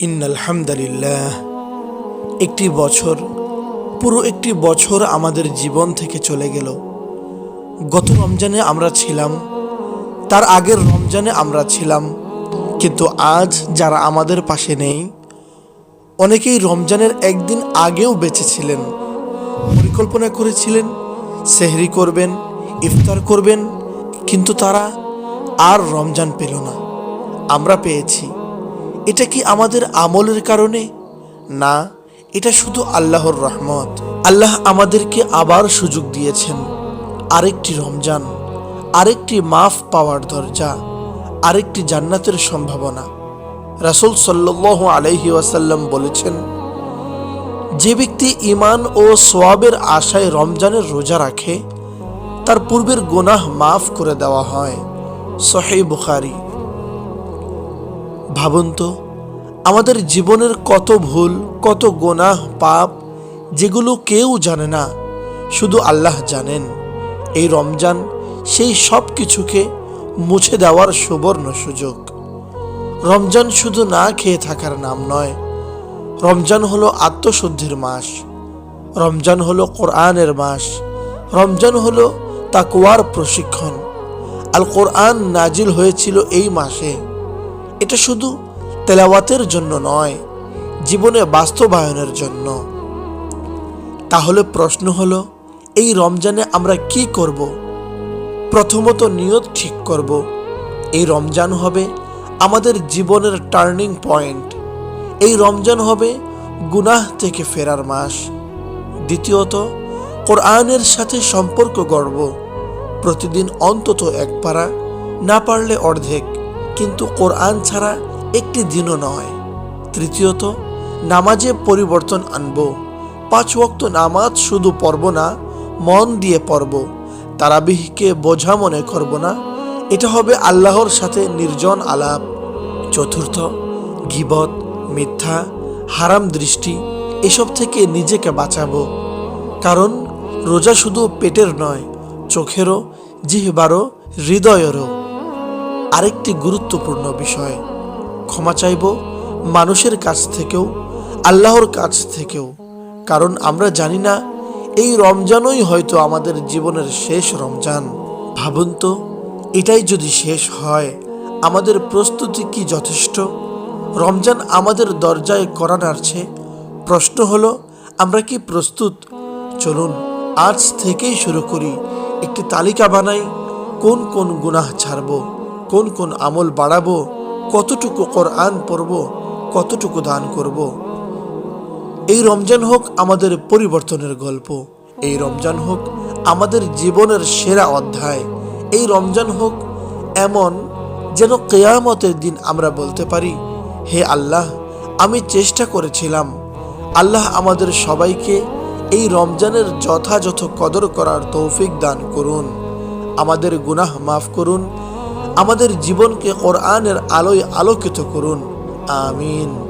ইন্নাল হামদালিল্লাহ। একটি বছর, পুরো একটি বছর আমাদের জীবন থেকে চলে গেল। গত রমজানে আমরা ছিলাম, তার আগের রমজানে আমরা ছিলাম। কিন্তু আজ যারা আমাদের পাশে নেই, অনেকেই রমজানের একদিন আগেও বেঁচে ছিলেন। পরিকল্পনা করেছিলেন, সেহরি করবেন, ইফতার করবেন, কিন্তু তারা আর রমজান পেল না। আমরা পেয়েছি। এটা কি আমাদের আমলের কারণে? না, এটা শুধু আল্লাহর রহমত। আল্লাহ আমাদেরকে আবার সুযোগ দিয়েছেন। আরেকটি রমজান, আরেকটি মাফ পাওয়ার দরজা, আরেকটি জান্নাতের সম্ভাবনা। রাসূল সাল্লাহ আলহি ওয়াসাল্লাম বলেছেন, যে ব্যক্তি ইমান ও সোয়াবের আশায় রমজানের রোজা রাখে, তার পূর্বের গোনাহ মাফ করে দেওয়া হয়। সহে বুখারি। ভাবুন তো, আমাদের জীবনের কত ভুল, কত গোনাহ, পাপ, যেগুলো কেউ জানে না, শুধু আল্লাহ জানেন। এই রমজান সেই সব কিছুকে মুছে দেওয়ার সুবর্ণ সুযোগ। রমজান শুধু না খেয়ে থাকার নাম নয়, রমজান হলো আত্মশুদ্ধির মাস, রমজান হলো কোরআনের মাস, রমজান হলো তাকুয়ার প্রশিক্ষণ। আল কোরআন নাজিল হয়েছিল এই মাসে। এটা শুধু তেলাওয়াতের জন্য নয়, জীবনে বাস্তবায়নের জন্য। তাহলে প্রশ্ন হলো, এই রমজানে আমরা কি করব? প্রথমত নিয়ত ঠিক করব। এই রমজান হবে আমাদের জীবনের টার্নিং পয়েন্ট। এই রমজান হবে গুনাহ থেকে ফেরার মাস। দ্বিতীয়ত, কোরআনের সাথে সম্পর্ক গড়ব। প্রতিদিন অন্তত এক পারা, না পারলে অর্ধেক। কিন্তু কোরআন ছাড়া একটি দিনও নয়। তৃতীয়ত, নামাজে পরিবর্তন আনব। পাঁচ ওয়াক্ত নামাজ শুধু পড়ব না, মন দিয়ে পড়ব। তারাবিহকে বোঝা মনে করব না, এটা হবে আল্লাহর সাথে নির্জন আলাপ। চতুর্থ, গিবত, মিথ্যা, হারাম দৃষ্টি, এসব থেকে নিজেকে বাঁচাবো। কারণ, রোজা শুধু পেটের নয়, চোখেরও, জিহবারও, হৃদয়েরও। আরেকটি গুরুত্বপূর্ণ বিষয়। ক্ষমা চাইব মানুষের কাছ থেকেও, আল্লাহর কাছ থেকেও। কারণ আমরা জানি না, এই রমজানই হয়তো আমাদের জীবনের শেষ রমজান। ভাবুন তো, এটাই যদি শেষ হয়, আমাদের প্রস্তুতি কি যথেষ্ট? রমজান আমাদের দরজায় করা নাড়ছে। প্রশ্ন হলো, আমরা কি প্রস্তুত? চলুন, আজ থেকেই শুরু করি। একটি তালিকা বানাই, কোন কোন গুনাহ ছাড়বো। কোন কোন আমল বাড়াবো, কতটুকু কোরআন পড়ব, কতটুকু দান করব? এই রমজান হোক আমাদের পরিবর্তনের গল্প, এই রমজান হোক আমাদের জীবনের সেরা অধ্যায়, এই রমজান হোক এমন যেন কেয়ামতের দিন আমরা বলতে পারি, হে আল্লাহ, আমি চেষ্টা করেছিলাম। আল্লাহ আমাদের সবাইকে এই রমজানের যথাযথ কদর করার তৌফিক দান করুন। আমাদের গুনাহ মাফ করুন আমাদের জীবনকে কোরআনের আলোয় আলোকিত করুন। আমিন।